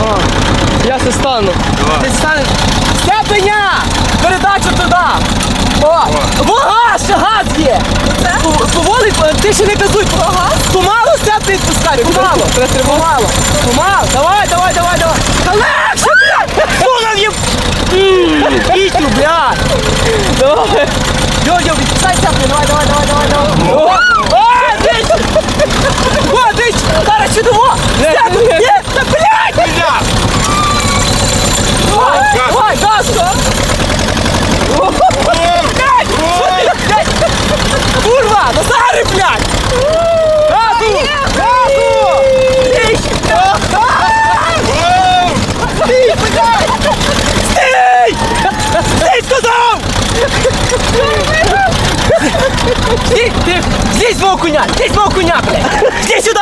О, я все стану. Ти стане. Степеня! Передачу туди! О! Вага! Ще газ є! Пов- Поволі, е, ти ще не газуй! Ага! Помалу степ не відпускай! Помалу! Помалу! Помалу! Давай, давай, давай, давай! Легше, блядь! Сука, є... Вітю, блядь! Давай! Йо, йо, відпускай степня! Давай, давай, давай, давай, давай! О! О, дивись! О, дивись! Зараз ще того! Степ! Є! Та, блядь! Давай, давай, газко! Блядь! Блядь! Курва! Назари, блядь! Газу! Газу! Стій! Стій! Стій! Сказав! Стій, ти, стій свого коня! Стій свого коня, блядь! Сюди!